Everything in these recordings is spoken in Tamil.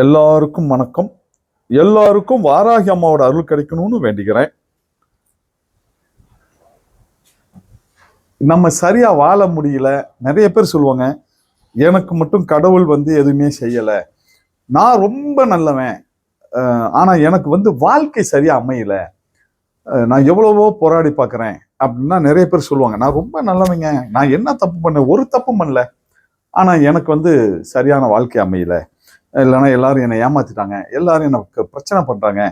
எல்லாருக்கும் வணக்கம். எல்லாருக்கும் வாராகி அம்மாவோட அருள் கிடைக்கணும்னு வேண்டிக்கிறேன் நம்ம சரியா வாழ முடியல. நிறைய பேர் சொல்லுவாங்க எனக்கு மட்டும் கடவுள் வந்து எதுவுமே செய்யலை. நான் ரொம்ப நல்லவன். ஆனால் எனக்கு வந்து வாழ்க்கை சரியா அமையல. நான் எவ்வளவோ போராடி பார்க்குறேன். அப்படின்னா நிறைய பேர் சொல்லுவாங்க நான் ரொம்ப நல்லவங்க. நான் என்ன தப்பு பண்ணேன்? ஒரு தப்பு பண்ணல. ஆனால் எனக்கு வந்து சரியான வாழ்க்கை அமையலை. இல்லைன்னா எல்லாரும் என்னை ஏமாத்திட்டாங்க எல்லாரும் எனக்கு பிரச்சனை பண்ணுறாங்க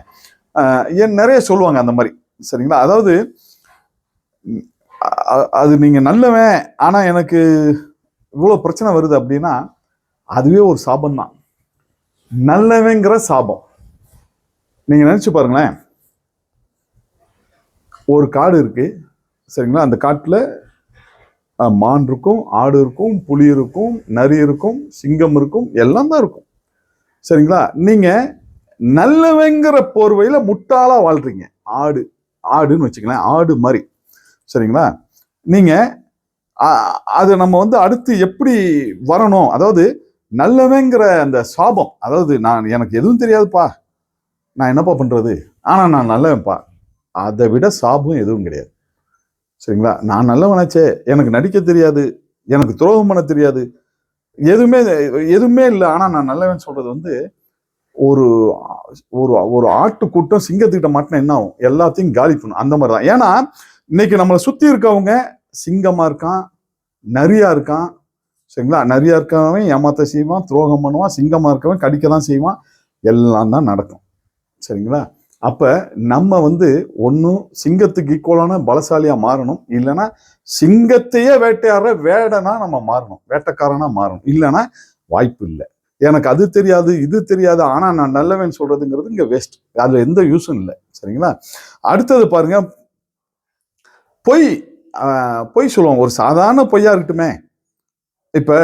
ஏன் நிறைய சொல்லுவாங்க அந்த மாதிரி. சரிங்களா? அதாவது அது நீங்கள் நல்லவன் ஆனால் எனக்கு இவ்வளோ பிரச்சனை வருது அப்படின்னா அதுவே ஒரு சாபம் தான். நல்லவங்கிற சாபம். நீங்கள் நினச்சி பாருங்களேன். ஒரு காடு இருக்குது சரிங்களா? அந்த காட்டில் மான் இருக்கும் ஆடு இருக்கும் புலி இருக்கும் நரி இருக்கும் சிங்கம் இருக்கும் எல்லாம் தான் இருக்கும். சரிங்களா? நீங்க நல்லவங்கிற போர்வையில முட்டாளா வாழ்றீங்க. ஆடு ஆடுன்னு வச்சுக்கலாம் ஆடு மாதிரி. சரிங்களா? நீங்க அது நம்ம வந்து அடுத்து எப்படி வரணும்? அதாவது நல்லவங்கிற அந்த சாபம் அதாவது நான் எனக்கு எதுவும் தெரியாதுப்பா. நான் என்னப்பா பண்றது? ஆனா நான் நல்லவன்ப்பா. அதை விட சாபம் எதுவும் கிடையாது. சரிங்களா? நான் நல்லவனாச்சே எனக்கு நடிக்க தெரியாது எனக்கு துரோகம் பண்ண தெரியாது. எதுவுமே எதுவுமே இல்லை. ஆனால் நான் நல்லவன் சொல்றது வந்து ஒரு ஒரு ஒரு ஆட்டு கூட்டம் சிங்கத்துக்கிட்ட மாட்டினா என்ன ஆகும்? எல்லாத்தையும் காலி பண்ணும். அந்த மாதிரி தான் ஏன்னா இன்னைக்கு நம்மளை சுத்தி இருக்கவங்க சிங்கமா இருக்கான் நரியா இருக்கான். சரிங்களா? நரியா இருக்கவன் ஏமாத்த செய்வான் துரோகம் பண்ணுவான் சிங்கமா இருக்கவன் கடிக்க தான் செய்வான். எல்லாம் தான் நடக்கும். சரிங்களா? அப்போ நம்ம வந்து ஒன்றும் சிங்கத்துக்கு ஈக்குவலான பலசாலியாக மாறணும். இல்லைன்னா சிங்கத்தையே வேட்டையாடுற வேடனா நம்ம மாறணும். வேட்டைக்காரனா மாறணும். இல்லைன்னா வாய்ப்பு இல்லை. எனக்கு அது தெரியாது இது தெரியாது ஆனால் நான் நல்லவன் சொல்கிறதுங்கிறது இங்கே வேஸ்ட் அதில் எந்த யூஸும் இல்லை. சரிங்களா? அடுத்தது பாருங்க. பொய் பொய் சொல்லுவோம். ஒரு சாதாரண பொய்யா இருக்கட்டுமே. இப்போ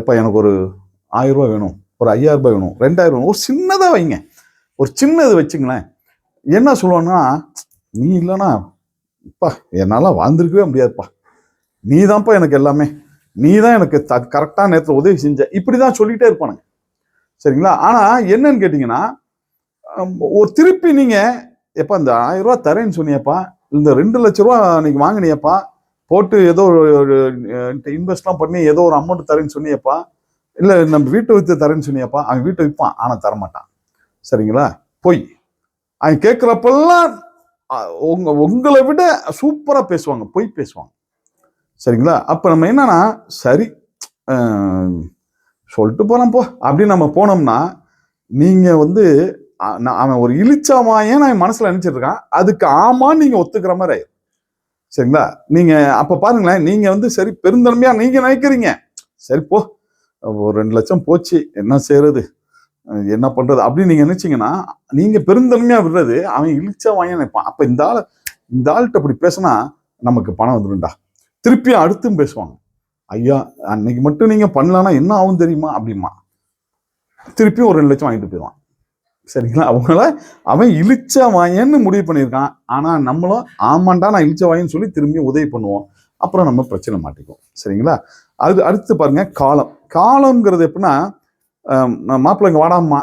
எப்போ எனக்கு ஒரு ஆயிரம் ரூபாய் வேணும். ஒரு ஐயாயிரம் ரூபாய் வேணும். ரெண்டாயிரம் வேணும் ஒரு சின்னதாக வைங்க. ஒரு சின்னது வச்சுங்களேன். என்ன சொல்லுவான்னா நீ இல்லைன்னா அப்பா என்னால் வாழ்ந்துருக்கவே முடியாதுப்பா. நீ தான்ப்பா எனக்கு எல்லாமே. நீ தான் எனக்கு த கரெக்டான நேரத்தில் உதவி செஞ்ச. இப்படி தான் சொல்லிகிட்டே இருப்பானுங்க. சரிங்களா? ஆனால் என்னன்னு கேட்டிங்கன்னா ஒரு திருப்பி நீங்கள் எப்போ இந்த ஆயிரம் ரூபா தரேன்னு சொன்னியப்பா. இந்த ரெண்டு லட்ச ரூபா அன்னைக்கு வாங்கினியப்பா. போட்டு ஏதோ ஒரு இன்வெஸ்ட்லாம் பண்ணி ஏதோ ஒரு அமௌண்ட் தரேன்னு சொன்னியப்பா. இல்லை நம்ம வீட்டை வித்து தரேன்னு சொன்னியப்பா. அவன் வீட்டை விற்பான் ஆனால் தரமாட்டான். சரிங்களா? பொய். அவன் கேட்குறப்பெல்லாம் உங்க உங்களை விட சூப்பராக பேசுவாங்க பொய் பேசுவாங்க. சரிங்களா? அப்போ நம்ம என்னன்னா சரி சொல்லிட்டு போலாம் போ. அப்படின்னு நம்ம போனோம்னா நீங்கள் வந்து நான் அவன் ஒரு இழிச்சாமாயே அவன் மனசில் நினச்சிட்ருக்கான் அதுக்கு ஆமான்னு நீங்கள் ஒத்துக்கிற மாதிரி ஆயிரும். சரிங்களா? நீங்கள் அப்போ பாருங்களேன் நீங்கள் வந்து சரி பெருந்தன்மையாக நீங்கள் நினைக்கிறீங்க. சரி போ. ஒரு ரெண்டு லட்சம் போச்சு என்ன செய்யறது என்ன பண்றது அப்படின்னு நீங்க நினைச்சீங்கன்னா நீங்க பெருந்தன்மையா விடுறது அவன் இழிச்சா வாங்கி நினைப்பான்? அப்ப இந்த ஆள் இந்த ஆள்கிட்ட அப்படி பேசினா நமக்கு பணம் வந்துடும்டா. திருப்பியும் அடுத்தும் பேசுவாங்க. ஐயா அன்னைக்கு மட்டும் நீங்க பண்ணலன்னா என்ன ஆகும் தெரியுமா? அப்படிமா திருப்பியும் ஒரு ரெண்டு லட்சம் வாங்கிட்டு போயிடுவான். சரிங்களா? அவங்கள அவன் இழிச்ச வாயன்னு முடிவு பண்ணியிருக்கான். ஆனா நம்மளும் ஆமாண்டா நான் இழிச்ச வாயன்னு சொல்லி திரும்பி உதவி பண்ணுவோம். அப்புறம் நம்ம பிரச்சனை மாட்டிக்குவோம். சரிங்களா? அது அடுத்து பாருங்க காலம். காலம்ங்கிறது எப்படின்னா மாப்பிள்ளைங்க வாடாம்மா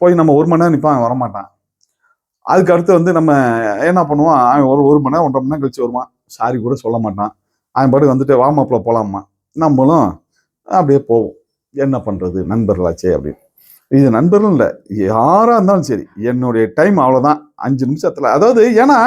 போய் நம்ம ஒரு மணி நேரம் நிற்பான் அவன் வரமாட்டான். அதுக்கு அடுத்து வந்து நம்ம என்ன பண்ணுவான் அவன் ஒரு ஒரு மணி நேரம் ஒன்றரை மணி நேரம் கழிச்சு வருவான். சாரி கூட சொல்ல மாட்டான். அவன் பாட்டு வந்துட்டு வா மாப்பிள்ள போலாமா நம்மளும் அப்படியே போவோம். என்ன பண்ணுறது நண்பர்களாச்சே அப்படின்னு. இது நண்பர்கள் இல்லை யாராக இருந்தாலும் சரி என்னுடைய டைம் அவ்வளோதான் அஞ்சு நிமிஷத்தில் அதாவது ஏன்னா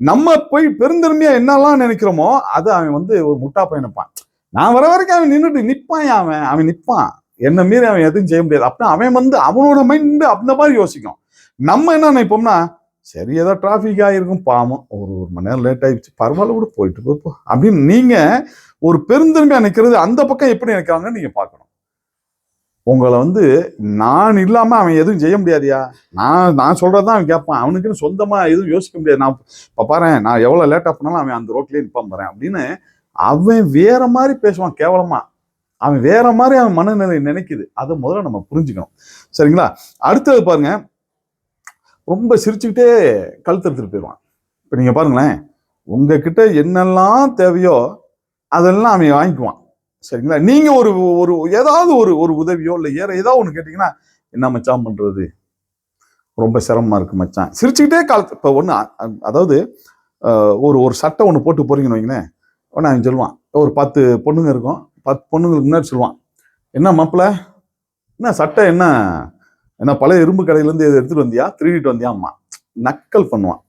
நம்ம போய் பெருந்தன்மையாக என்னெல்லாம் நினைக்கிறோமோ அது அவன் வந்து ஒரு முட்டா போய் நிற்பான் நான் வர வரைக்கும் அவன் நின்றுட்டு நிற்பான் அவன் அவன் நிற்பான் என்ன மீறி அவன் எதுவும் செய்ய முடியாது. அப்படின்னா அவன் வந்து அவனோட மைண்ட் அந்த மாதிரி யோசிக்கும். நம்ம என்ன நினைப்போம்னா சரி ஏதோ டிராஃபிக் ஆகிருக்கும் பாவம். ஒரு ஒரு மணி நேரம் லேட் ஆயிடுச்சு பரவாயில்ல கூட போயிட்டு போ, அப்படின்னு நீங்க ஒரு பெருந்தன்மையா நிற்கிறது அந்த பக்கம் எப்படி நினைக்கிறாங்கன்னு நீங்க பார்க்கணும். உங்களை வந்து நான் இல்லாம அவன் எதுவும் செய்ய முடியாதியா? நான் நான் சொல்றதுதான் அவன் கேட்பான் அவனுக்குன்னு சொந்தமா எதுவும் யோசிக்க முடியாது. நான் இப்ப பாரு நான் எவ்வளவு லேட்டா பண்ணாலும் அவன் அந்த ரோட்லயே நிப்பான் பாறேன் அப்படின்னு அவன் வேற மாதிரி பேசுவான் கேவலமா. அவன் வேற மாதிரி அவன் மனநிலை நினைக்குது. அதை முதல்ல நம்ம புரிஞ்சுக்கணும். சரிங்களா? அடுத்தது பாருங்க. ரொம்ப சிரிச்சுக்கிட்டே கழுத்தெடுத்துட்டு போயிடுவான் இப்போ நீங்கள் பாருங்களேன். உங்ககிட்ட என்னெல்லாம் தேவையோ அதெல்லாம் அவன் வாங்கிக்குவான். சரிங்களா? நீங்கள் ஒரு ஒரு ஏதாவது ஒரு ஒரு உதவியோ இல்லை ஏற ஏதாவது ஒன்று கேட்டிங்கன்னா என்ன மச்சான் பண்ணுறது ரொம்ப சிரமமாக இருக்கு மச்சான். சிரிச்சுக்கிட்டே காலத்து இப்போ ஒன்று அதாவது ஒரு ஒரு சட்டை ஒன்று போட்டு போறீங்கன்னு வைங்களேன். உடனே அவன் சொல்லுவான். ஒரு பத்து பொண்ணுங்க இருக்கும். பத்து பொண்ணுங்களுக்கு முன்னாடி சொல்லுவான் என்ன மாப்பிள்ள என்ன சட்டை என்ன? என்ன பழைய இரும்பு கடையிலேருந்து இதை எடுத்துகிட்டு வந்தியா? திருடிட்டு வந்தியாம்மா. நக்கல் பண்ணுவான்.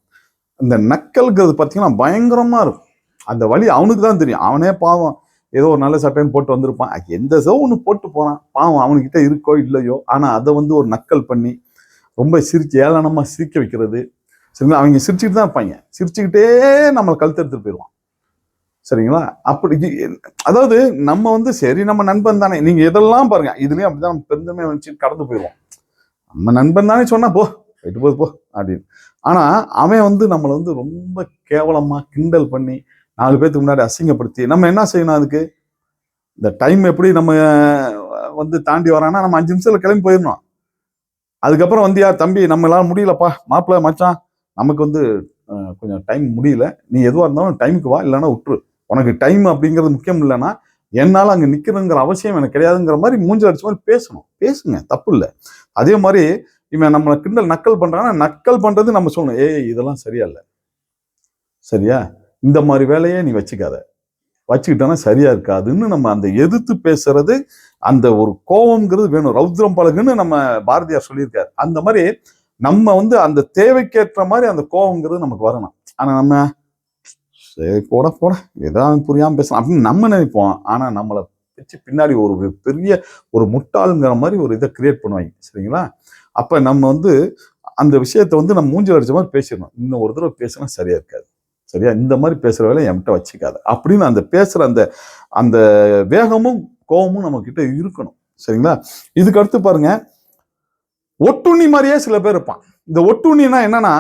இந்த நக்கல்ங்கிறது பார்த்தீங்கன்னா பயங்கரமாக இருக்கும். அந்த வழி அவனுக்கு தான் தெரியும். அவனே பாவம் ஏதோ ஒரு நல்ல சட்டைன்னு போட்டு வந்திருப்பான். எந்த ஏதோ ஒன்று போட்டு போகிறான் பாவம் அவனுக்கிட்ட இருக்கோ இல்லையோ ஆனால் அதை வந்து ஒரு நக்கல் பண்ணி ரொம்ப சிரிச்சு ஏளனமாக சிரிக்க வைக்கிறது. சரிங்களா? அவங்க சிரிச்சுக்கிட்டு தான் இருப்பாங்க. சிரிச்சுக்கிட்டே நம்மளை கழுத்தெடுத்துட்டு போயிடுவான். சரிங்களா? அப்படி அதாவது நம்ம வந்து சரி நம்ம நண்பன் தானே நீங்க இதெல்லாம் பாருங்க. இதுலயும் அப்படிதான் நம்ம பெருந்தமே வச்சு கடந்து போயிடுவோம். நம்ம நண்பன் தானே சொன்னா போ போயிட்டு போது போ அப்படின்னு. ஆனா அவன் வந்து நம்மளை வந்து ரொம்ப கேவலமா கிண்டல் பண்ணி நாலு பேத்துக்கு முன்னாடி அசிங்கப்படுத்தி நம்ம என்ன செய்யணும் அதுக்கு? இந்த டைம் எப்படி நம்ம வந்து தாண்டி வரான்னா நம்ம அஞ்சு நிமிஷத்துல கிளம்பி போயிடணும். அதுக்கப்புறம் வந்து யார் தம்பி நம்மளால முடியலப்பா மாப்பிள்ள மச்சான் நமக்கு வந்து கொஞ்சம் டைம் முடியல. நீ எதுவாக இருந்தாலும் டைமுக்கு வா இல்லைன்னா விட்டுரு. உனக்கு டைம் அப்படிங்கிறது முக்கியம் இல்லைன்னா என்னால் அங்கே நிற்கிறதுங்கிற அவசியம் எனக்கு கிடையாதுங்கிற மாதிரி மூஞ்சல் அடிச்ச மாதிரி பேசணும். பேசுங்க தப்பு இல்லை. அதே மாதிரி இவன் நம்மளை கிண்டல் நக்கல் பண்றான்னா நக்கல் பண்றது நம்ம சொல்லணும். ஏய் இதெல்லாம் சரியா இல்லை சரியா? இந்த மாதிரி வேலையே நீ வச்சுக்காத. வச்சுக்கிட்டோன்னா சரியா இருக்காதுன்னு நம்ம அந்த எதிர்த்து பேசுறது அந்த ஒரு கோபம்ங்கிறது வேணும். ரௌத்ரம் பழகுன்னு நம்ம பாரதியார் சொல்லியிருக்காரு. அந்த மாதிரி நம்ம வந்து அந்த தேவைக்கேற்ற மாதிரி அந்த கோபம்ங்கிறது நமக்கு வரணும். ஆனால் நம்ம சரி போட போட. ஏதாவது புரியாமல் பேசலாம். அப்படின்னு நம்ம நினைப்போம். ஆனால் நம்மளை வச்சு பின்னாடி ஒரு பெரிய ஒரு முட்டாளுங்கிற மாதிரி ஒரு இதை கிரியேட் பண்ணுவாங்க. சரிங்களா? அப்போ நம்ம வந்து அந்த விஷயத்தை வந்து நம்ம மூஞ்சி அடிச்ச மாதிரி பேசிடணும். இன்னும் ஒரு தடவை பேசினா சரியாக இருக்காது. சரியா? இந்த மாதிரி பேசுகிற வேலை என்கிட்ட வச்சுக்காது. அப்படின்னு அந்த பேசுகிற அந்த அந்த வேகமும் கோபமும் நம்மக்கிட்ட இருக்கணும். சரிங்களா? இதுக்கு அடுத்து பாருங்க. ஒட்டுண்ணி மாதிரியே சில பேர் இருப்பான். இந்த ஒட்டுண்ணினா என்னன்னா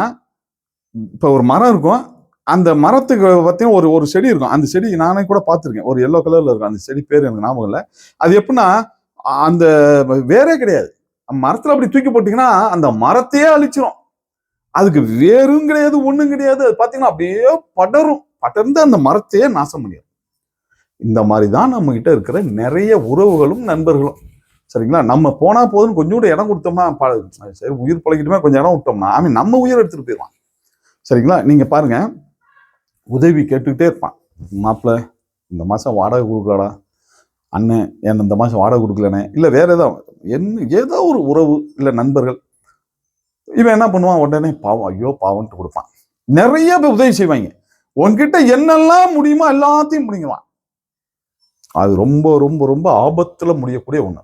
இப்போ ஒரு மரம் இருக்கும். அந்த மரத்துக்கு பார்த்தீங்கன்னா ஒரு ஒரு செடி இருக்கும். அந்த செடி நானே கூட பார்த்துருக்கேன். ஒரு எல்லோ கலரில் இருக்கும். அந்த செடி பேர் எனக்கு ஞாபகம் இல்லை. அது எப்படின்னா அந்த வேரே கிடையாது. மரத்தில் அப்படி தூக்கி போட்டிங்கன்னா அந்த மரத்தையே அழிச்சிரும். அதுக்கு வேரும் கிடையாது ஒன்றும் கிடையாது. அது பார்த்தீங்கன்னா அப்படியே படரும். படர்ந்து அந்த மரத்தையே நாசம் பண்ணிடும் இந்த மாதிரி தான் நம்மக்கிட்ட இருக்கிற நிறைய உறவுகளும் நண்பர்களும். சரிங்களா? நம்ம போனால் போதுன்னு கொஞ்சம் கூட இடம் கொடுத்தோம்னா ப- சரி உயிர் பழகிட்டுமே கொஞ்சம் இடம் விட்டோம்னா அவன் நம்ம உயிர் எடுத்துட்டு போயிடலாம் சரிங்களா? நீங்கள் பாருங்கள் உதவி கேட்டுக்கிட்டே இருப்பான். மாப்பிள்ள இந்த மாதம் வாடகை கொடுக்கலடா. அண்ணன் என் இந்த மாதம் வாடகை கொடுக்கலண்ணே? இல்லை வேறு ஏதோ என்ன ஏதோ ஒரு உறவு இல்லை நண்பர்கள். இவன் என்ன பண்ணுவான்? உடனே பாவம் ஐயோ பாவம்ட்டு கொடுப்பான். நிறைய பேர் உதவி செய்வாங்க. உன்கிட்ட என்னெல்லாம் முடியுமோ எல்லாத்தையும் முடிங்குவான் அது ரொம்ப ரொம்ப ரொம்ப ஆபத்தில் முடியக்கூடிய ஒன்று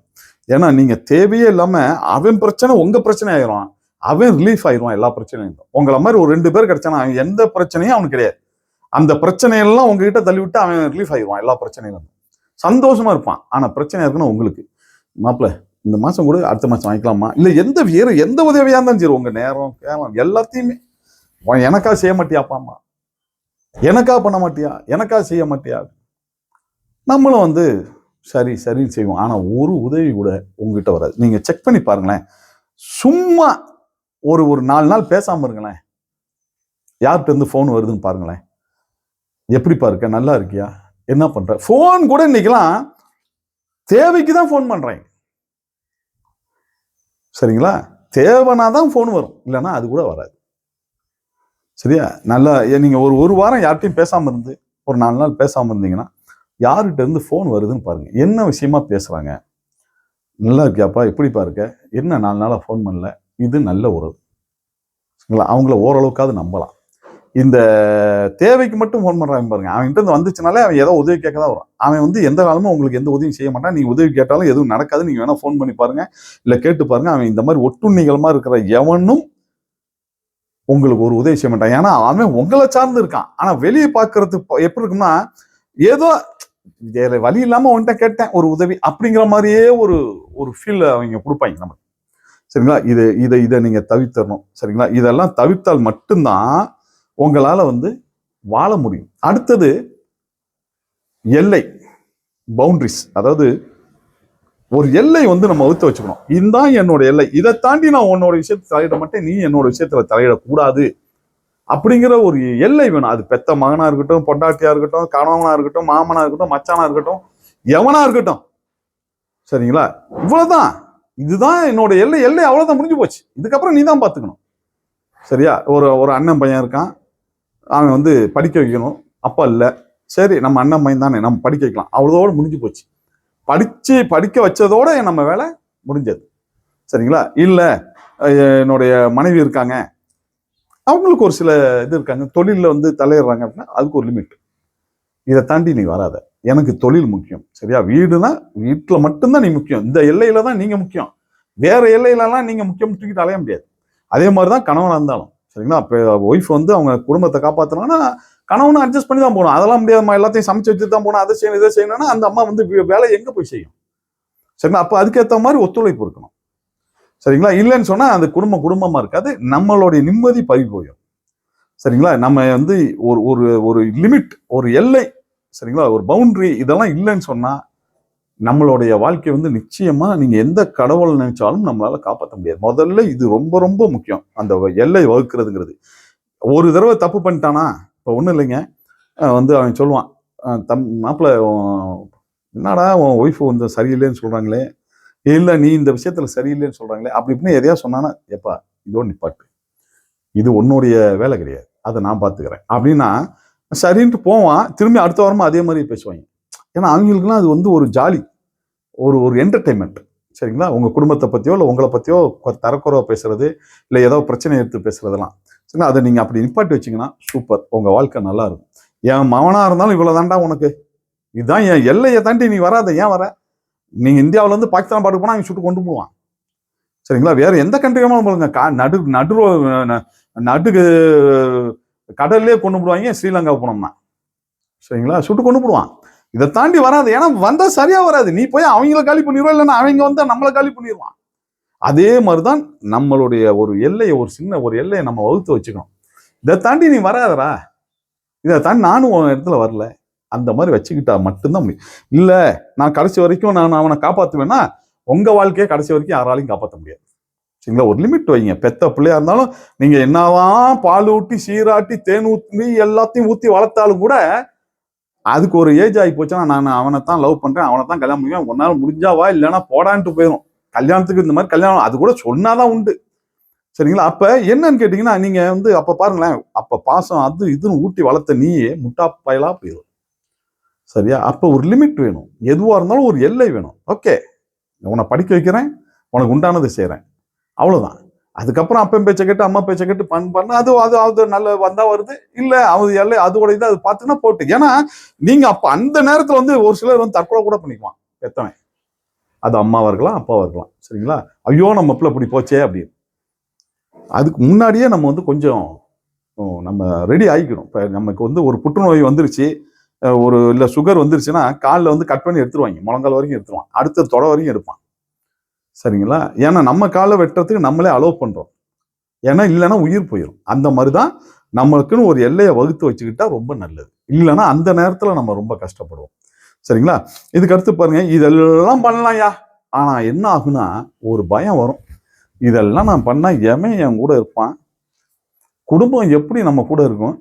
ஏன்னா நீங்கள் தேவையே இல்லாமல் அவன் பிரச்சனை உங்கள் பிரச்சனை ஆயிரும். அவன் ரிலீஃப் ஆயிடுவான் எல்லா பிரச்சனையும். உங்களை மாதிரி ஒரு ரெண்டு பேர் கிடைச்சானா அவன் எந்த பிரச்சனையும் அவனுக்கு கிடையாது. அந்த பிரச்சனையெல்லாம் உங்ககிட்ட தள்ளிவிட்டு அவன் ரிலீஃப் ஆயிடுவான் எல்லா பிரச்சனையிலும். சந்தோஷமா இருப்பான். ஆனால் பிரச்சனை இருக்குன்னா உங்களுக்கு. மாப்பிள்ள இந்த மாதம் கூட அடுத்த மாதம் வாங்கிக்கலாமா? இல்லை எந்த வேற எந்த உதவியாக இருந்தாலும் சரி உங்கள் நேரம் கேரம் எல்லாத்தையுமே. எனக்கா செய்ய மாட்டியாப்பாம்மா எனக்கா பண்ண மாட்டியா? எனக்கா செய்ய மாட்டியா? நம்மளும் வந்து சரி சரின்னு செய்வோம். ஆனால் ஒரு உதவி கூட உங்ககிட்ட வராது. நீங்கள் செக் பண்ணி பாருங்களேன். சும்மா ஒரு ஒரு நாலு நாள் பேசாமல் இருங்களேன். யார்கிட்ட இருந்து ஃபோன் வருதுன்னு பாருங்களேன். எப்படிப்பா இருக்க? நல்லா இருக்கியா? என்ன பண்ணுற ஃபோன் கூட இன்னைக்கெல்லாம் தேவைக்கு தான் ஃபோன் பண்ணுறேன் சரிங்களா? தேவைனா தான் ஃபோன் வரும். இல்லைன்னா அது கூட வராது. சரியா? நல்லா நீங்கள் ஒரு ஒரு வாரம் யார்கிட்டயும் பேசாமல் இருந்து ஒரு நாலு நாள் பேசாமல் இருந்தீங்கன்னா யார்கிட்ட இருந்து ஃபோன் வருதுன்னு பாருங்கள் என்ன விஷயமா பேசுகிறாங்க நல்லா இருக்கியாப்பா? எப்படிப்பா இருக்க? என்ன நாலு நாளாக ஃபோன் பண்ணல? இது நல்ல உறவு. சரிங்களா? அவங்கள ஓரளவுக்காவது நம்பலாம். இந்த தேவைக்கு மட்டும் ஃபோன் பண்ணுறாங்க பாருங்க. அவன்கிட்ட இருந்து வந்துச்சுனாலே அவன் ஏதோ உதவி கேட்க தான் வரும் அவன் வந்து எந்த காலமும் உங்களுக்கு எந்த உதவியும் செய்ய மாட்டான். நீங்கள் உதவி கேட்டாலும் எதுவும் நடக்காது. நீங்கள் வேணால் ஃபோன் பண்ணி பாருங்க. இல்லை கேட்டு பாருங்க. அவன் இந்த மாதிரி ஒட்டுண்ணிகளமாக இருக்கிற எவனும் உங்களுக்கு ஒரு உதவி செய்ய மாட்டான். ஏன்னா அவன் உங்களை சார்ந்து இருக்கான். ஆனால் வெளியே பார்க்கறது எப்படி இருக்கும்னா ஏதோ வழி இல்லாமல் உன்கிட்ட கேட்டேன் ஒரு உதவி அப்படிங்கிற மாதிரியே ஒரு ஒரு ஃபீல் அவங்க கொடுப்பாங்க நமக்கு சரிங்களா? இது இதை இதை நீங்கள் தவிர்த்தரணும் சரிங்களா? இதெல்லாம் தவிர்த்தால் மட்டும்தான் உங்களால் வந்து வாழ முடியும். அடுத்தது எல்லை பவுண்ட்ரிஸ் அதாவது ஒரு எல்லை வந்து நம்ம ஒத்து வச்சுக்கணும். இதுதான் என்னோட எல்லை. இதை தாண்டி நான் உன்னோட விஷயத்தை தலையிட மாட்டேன். நீ என்னோட விஷயத்துல தலையிடக்கூடாது. அப்படிங்கிற ஒரு எல்லை வேணும். அது பெத்த மகனா இருக்கட்டும் பொண்டாட்டியா இருக்கட்டும் கணவனா இருக்கட்டும் மாமனா இருக்கட்டும் மச்சானா இருக்கட்டும் எவனா இருக்கட்டும். சரிங்களா? இவ்வளவுதான். இதுதான் என்னோட எல்லை. எல்லை அவ்வளவுதான் முடிஞ்சு போச்சு. இதுக்கப்புறம் நீ தான் பார்த்துக்கணும் சரியா? ஒரு ஒரு அண்ணன் பையன் இருக்கான். அவன் வந்து படிக்க வைக்கணும். அப்பா இல்லை. சரி நம்ம அண்ணன் பையன் தானே நம்ம படிக்க வைக்கலாம். அவ்வளோதோடு முடிஞ்சு போச்சு. படித்து படிக்க வச்சதோட நம்ம வேலை முடிஞ்சது. சரிங்களா? இல்லை என்னுடைய மனைவி இருக்காங்க. அவங்களுக்கு ஒரு சில இது இருக்காங்க. தொழிலில் வந்து தலையிடுறாங்க அப்படின்னா அதுக்கு ஒரு லிமிட் இதை தாண்டி நீ வராத. எனக்கு தொழில் முக்கியம். சரியா? வீடுனா வீட்டில் மட்டும்தான் நீ முக்கியம். இந்த எல்லையில தான் நீங்கள் முக்கியம். வேற எல்லையிலலாம் நீங்கள் முக்கியம் தூக்கிட்டு அலைய முடியாது. அதே மாதிரி தான் கணவனாக இருந்தாலும். சரிங்களா? இப்போ ஒய்ஃப் வந்து அவங்க குடும்பத்தை காப்பாற்றினாங்கன்னா கணவனை அட்ஜஸ்ட் பண்ணி தான் போகணும். அதெல்லாம் முடியாதுமா எல்லாத்தையும் சமைச்சு வச்சுட்டு தான் போகணும். அதை செய்யணும் இதை செய்யணும்னா அந்த அம்மா வந்து வேலை எங்கே போய் செய்யும்? சரிங்களா? அப்போ அதுக்கேற்ற மாதிரி ஒத்துழைப்பு இருக்கணும். சரிங்களா? இல்லைன்னு சொன்னால் அந்த குடும்பம் குடும்பமாக இருக்காது. நம்மளுடைய நிம்மதி பறி போயிடும். சரிங்களா? நம்ம வந்து ஒரு ஒரு ஒரு லிமிட் ஒரு எல்லை சரிங்களா? ஒரு பவுண்ட்ரி இதெல்லாம் இல்லைன்னு சொன்னால் நம்மளுடைய வாழ்க்கை வந்து நிச்சயமா நீங்க எந்த கடவுள் நினைச்சாலும் நம்மளால காப்பாற்ற முடியாது. முதல்ல இது ரொம்ப ரொம்ப முக்கியம். அந்த எல்லை வகுக்கிறதுங்கிறது. ஒரு தடவை தப்பு பண்ணிட்டானா? இப்போ ஒன்றும் இல்லைங்க. வந்து அவன் சொல்லுவான். தம் மாப்பிள்ள என்னடா உன் ஒய்ஃப் வந்து சரியில்லைன்னு சொல்கிறாங்களே இல்லை நீ இந்த விஷயத்தில் சரியில்லைன்னு சொல்கிறாங்களே அப்படி இப்படின்னு எதையா சொன்னானா எப்பா இதோ நிப்பாட்டு இது உன்னுடைய வேலை கிடையாது. அதை நான் பார்த்துக்கிறேன் அப்படின்னா சரின்ட்டு போவான். திரும்பி அடுத்த வாரமாக அதே மாதிரி பேசுவாங்க. ஏன்னா அவங்களுக்குலாம் அது வந்து ஒரு ஜாலி. ஒரு ஒரு என்டர்டைன்மெண்ட் சரிங்களா? உங்கள் குடும்பத்தை பற்றியோ இல்லை உங்களை பற்றியோ தரக்குறவை பேசுகிறது இல்லை ஏதோ பிரச்சனை எடுத்து பேசுகிறதெல்லாம் சரிங்களா? அதை நீங்கள் அப்படி நிப்பாட்டி வச்சீங்கன்னா சூப்பர் உங்கள் வாழ்க்கை நல்லா இருக்கும். என் மவனாக இருந்தாலும் இவ்வளோ தாண்டா உனக்கு. இதுதான் என் எல்லையை தாண்டி நீ வராத. ஏன் வர? நீங்கள் இந்தியாவிலேருந்து பாகிஸ்தான் பாட்டு போனால் அவன் சுட்டு கொண்டு போவான். சரிங்களா? வேறு எந்த கண்ட்ரியுமே போலுங்க கா நடு நடு ந- நடு கடல்லே கொண்டு போடுவாங்க. ஸ்ரீலங்கா போனோம்னா. சரிங்களா? சுட்டு கொண்டு போடுவான். இதை தாண்டி வராது. ஏன்னா வந்தா சரியா வராது. நீ போய் அவங்கள காலி பண்ணிடுவா இல்லைன்னா அவங்க வந்தா நம்மளை காலி பண்ணிடுவான் அதே மாதிரிதான் நம்மளுடைய ஒரு எல்லையை ஒரு சின்ன ஒரு எல்லையை நம்ம வகுத்து வச்சுக்கணும். இதை தாண்டி நீ வராதடா. இதை தாண்டி நானும் உன் இடத்துல வரல. அந்த மாதிரி வச்சுக்கிட்டா மட்டும்தான் முடியும். இல்லை நான் கடைசி வரைக்கும் நான் அவனை காப்பாற்றுவேன்னா உங்கள் வாழ்க்கையை கடைசி வரைக்கும் யாராலையும் காப்பாற்ற முடியாது. சரிங்களா? ஒரு லிமிட் வைங்க. பெத்த பிள்ளையா இருந்தாலும் நீங்கள் என்னதான் பால் ஊட்டி சீராட்டி தேன் ஊற்றி எல்லாத்தையும் ஊற்றி வளர்த்தாலும் கூட அதுக்கு ஒரு ஏஜ் ஆகி போச்சுன்னா நான் அவனை தான் லவ் பண்றேன் அவனை தான் கல்யாணம் பண்ணுவேன் ஒன்றால் முடிஞ்சாவா இல்லைன்னா போடான்ட்டு போயிடும் கல்யாணத்துக்கு இந்த மாதிரி கல்யாணம் அது கூட சொன்னாதான் உண்டு. சரிங்களா? அப்ப என்னன்னு கேட்டீங்கன்னா நீங்க வந்து அப்ப பாருங்களேன் அப்ப பாசம் அது இதுன்னு ஊட்டி வளர்த்த நீயே முட்டா பயலாக போயிடும் சரியா? அப்ப ஒரு லிமிட் வேணும். எதுவா இருந்தாலும் ஒரு எல்லை வேணும். ஓகே உன்னை படிக்க வைக்கிறேன் உனக்கு உண்டானதை செய்றேன். அவ்வளவுதான். அதுக்கப்புறம் அப்பன் பேச்சை கேட்டு அம்மா பேச்சை கேட்டு பண் பண்ண. அது அது அது நல்ல வந்தா வருது. இல்லை அது எல்லை அதோட இதை அது பார்த்துன்னா போட்டு. ஏன்னா நீங்க அப்ப அந்த நேரத்துல வந்து ஒரு சிலர் வந்து தற்கொலை கூட பண்ணிக்குவான் எத்தனை அது அம்மாவா இருக்கலாம் அப்பாவா இருக்கலாம். சரிங்களா? ஐயோ நம்ம பிள்ளை இப்படி போச்சே அப்படின்னு. அதுக்கு முன்னாடியே நம்ம வந்து கொஞ்சம் நம்ம ரெடி ஆகிக்கணும் இப்போ நமக்கு வந்து ஒரு புற்றுநோய் வந்துருச்சு ஒரு இல்லை சுகர் வந்துருச்சுன்னா காலில் வந்து கட் பண்ணி எடுத்துருவாங்க. முழங்கால் வரைக்கும் எடுத்துருவான். அடுத்த தொட வரைக்கும் எடுப்பான். சரிங்களா? ஏன்னா நம்ம காலை வெட்டுறதுக்கு நம்மளே அலோவ் பண்ணுறோம் ஏன்னா இல்லைன்னா உயிர் போயிடும் அந்த மாதிரி தான் நம்மளுக்குன்னு ஒரு எல்லையை வகுத்து வச்சுக்கிட்டா ரொம்ப நல்லது. இல்லைன்னா அந்த நேரத்தில் நம்ம ரொம்ப கஷ்டப்படுவோம். சரிங்களா? இதுக்கு அடுத்து பாருங்க இதெல்லாம் பண்ணலாம்யா ஆனால் என்ன ஆகுனா ஒரு பயம் வரும். இதெல்லாம் நான் பண்ணால் எவன் என் கூட இருப்பான்? குடும்பம் எப்படி நம்ம கூட இருக்கும்?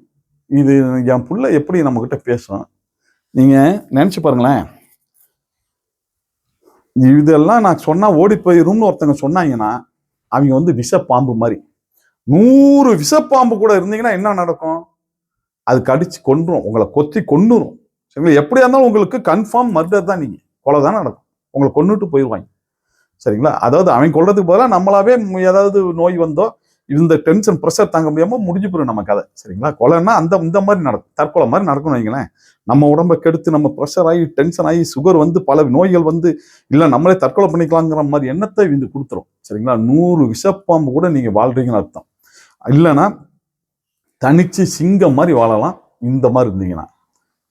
இது என் பிள்ளை எப்படி நம்மக்கிட்ட பேசும்? நீங்கள் நினச்சி பாருங்களேன். இதெல்லாம் நான் சொன்னால் ஓடி போயிரும்னு ஒருத்தங்க சொன்னாங்கன்னா அவங்க வந்து விஷ பாம்பு மாதிரி. நூறு விஷப்பாம்பு கூட இருந்தீங்கன்னா என்ன நடக்கும்? அது கடிச்சு கொன்றும் உங்களை கொத்தி கொண்டுரும் சரிங்களா? எப்படியா இருந்தாலும் உங்களுக்கு கன்ஃபார்ம் மர்டர் தான் நீங்கள் கொலை தான் நடக்கும். உங்களை கொண்டுட்டு போயிடுவாங்க சரிங்களா? அதாவது அவன் கொள்றதுக்கு பதிலாக நம்மளாவே ஏதாவது நோய் வந்தோ இந்த டென்ஷன் ப்ரெஷர் தாங்க முடியாமல் முடிஞ்சு போயிடும் நம்ம கதை. சரிங்களா? கொலைன்னா அந்த இந்த மாதிரி நடக்கும். தற்கொலை மாதிரி நடக்கும்னு வைங்களேன். நம்ம உடம்ப கெடுத்து நம்ம ப்ரெஷர் ஆகி டென்ஷன் ஆகி சுகர் வந்து பல நோய்கள் வந்து இல்லை நம்மளே தற்கொலை பண்ணிக்கலாங்கிற மாதிரி எண்ணத்தை இது கொடுத்துரும். சரிங்களா? நூறு விஷப்பாம்பு கூட நீங்கள் வாழ்றீங்கன்னு அர்த்தம். இல்லைன்னா தனிச்சு சிங்கம் மாதிரி வாழலாம். இந்த மாதிரி இருந்தீங்கன்னா.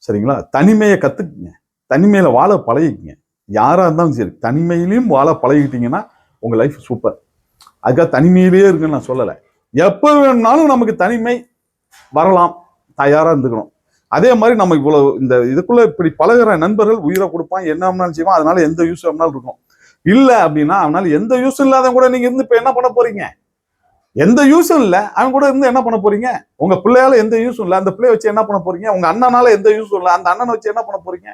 சரிங்களா? தனிமையை கற்றுக்குங்க தனிமையில் வாழ பழகிக்கங்க. யாராக இருந்தாலும் சரி தனிமையிலையும் வாழ பழகிட்டீங்கன்னா உங்கள் லைஃப் சூப்பர் அதுக்காக தனிமையிலேயே இருக்குன்னு நான் சொல்லலை. எப்போ வேணும்னாலும் நமக்கு தனிமை வரலாம் தயாராக இருந்துக்கணும். அதே மாதிரி நம்ம இவ்வளோ இந்த இதுக்குள்ள இப்படி பழகிற நண்பர்கள் உயிரை கொடுப்பான் என்ன வேணாலும் செய்வான் அதனால எந்த யூஸ் வேணாலும் இருக்கும். இல்லை அப்படின்னா அவனால எந்த யூஸும் இல்லாத கூட நீங்க இருந்து இப்போ என்ன பண்ண போறீங்க? எந்த யூஸும் இல்லை அவன் கூட இருந்து என்ன பண்ண போறீங்க? உங்க பிள்ளையால எந்த யூஸும் இல்லை அந்த பிள்ளைய வச்சு என்ன பண்ண போறீங்க? உங்க அண்ணனால எந்த யூஸும் இல்லை அந்த அண்ணனை வச்சு என்ன பண்ண போறீங்க?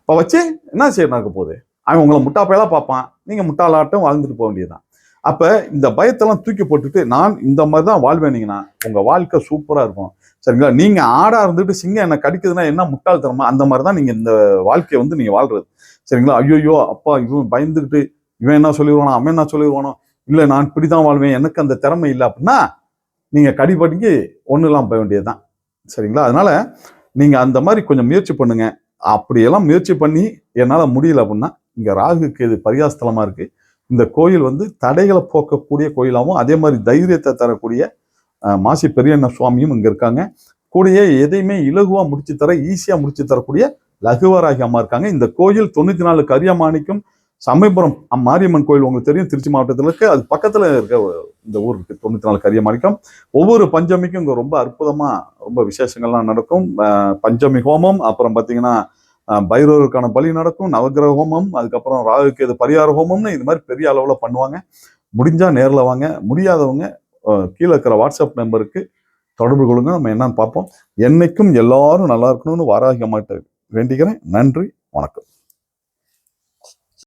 இப்போ வச்சு என்ன செய்ய நடக்க போகுது? அவன் உங்களை முட்டாப்பையெல்லாம் பார்ப்பான். நீங்கள் முட்டாளாட்டம் வாழ்ந்துட்டு போக வேண்டியதுதான். அப்போ இந்த பயத்தெல்லாம் தூக்கி போட்டுட்டு நான் இந்த மாதிரி தான் வாழ்வேனீங்கன்னா உங்கள் வாழ்க்கை சூப்பராக இருக்கும். சரிங்களா? நீங்கள் ஆடா இருந்துட்டு சிங்கம் என்ன கடிக்குதுன்னா என்ன முட்டாள்தனமா? அந்த மாதிரி தான் நீங்கள் இந்த வாழ்க்கையை வந்து நீங்கள் வாழ்றது. சரிங்களா? ஐயோயோ அப்பா இவன் பயந்துக்கிட்டு இவன் என்ன சொல்லிடுவானோ அவன் என்ன சொல்லிடுவானோ? இல்லை நான் இப்படி தான் வாழ்வேன். எனக்கு அந்த திறமை இல்லை அப்படின்னா நீங்கள் கடிபடிக்கு ஒன்றும் இல்லாமல் போக வேண்டியதுதான். சரிங்களா? அதனால நீங்கள் அந்த மாதிரி கொஞ்சம் முயற்சி பண்ணுங்க. அப்படியெல்லாம் முயற்சி பண்ணி என்னால் முடியல அப்படின்னா இங்கே ராகுக்கு இது பரியாஸ்தலமாக இருக்குது இந்த கோயில் வந்து தடைகளை போக்கக்கூடிய கோயிலாகவும் அதே மாதிரி தைரியத்தை தரக்கூடிய மாசி பெரியண்ண சுவாமியும் இங்கே இருக்காங்க. கூடயே எதையுமே இலகுவாக முடிச்சு தர ஈஸியாக முடிச்சு தரக்கூடிய லகுவராகி அம்மா இருக்காங்க. இந்த கோயில் தொண்ணூற்றி நாலு கரியமாணிக்கும் சமயபுரம் அம் மாரியம்மன் கோயில் உங்களுக்கு தெரியும். திருச்சி மாவட்டத்தில் இருக்குது அது பக்கத்தில் இருக்க இந்த ஊர் இருக்குது தொண்ணூற்றி நாலு கரியமாணிக்கம் ஒவ்வொரு பஞ்சமிக்கும் இங்கே ரொம்ப அற்புதமாக ரொம்ப விசேஷங்கள்லாம் நடக்கும். பஞ்சமி ஹோமம் அப்புறம் பார்த்தீங்கன்னா பைரவருக்கான பலி நடக்கும் நவகிரக ஹோமம் அதுக்கப்புறம் ராகுக்கு எது பரிகார ஹோமம்னு இது மாதிரி பெரிய அளவில் பண்ணுவாங்க. முடிஞ்சால் நேரில் வாங்க முடியாதவங்க கீழே இருக்கிற வாட்ஸ்அப் நம்பருக்கு தொடர்பு கொள்ளுங்க நம்ம என்னன்னு பார்ப்போம். என்னைக்கும் எல்லாரும் நல்லா இருக்கணும்னு வாராகி வேண்டிக்கிறேன். நன்றி வணக்கம்.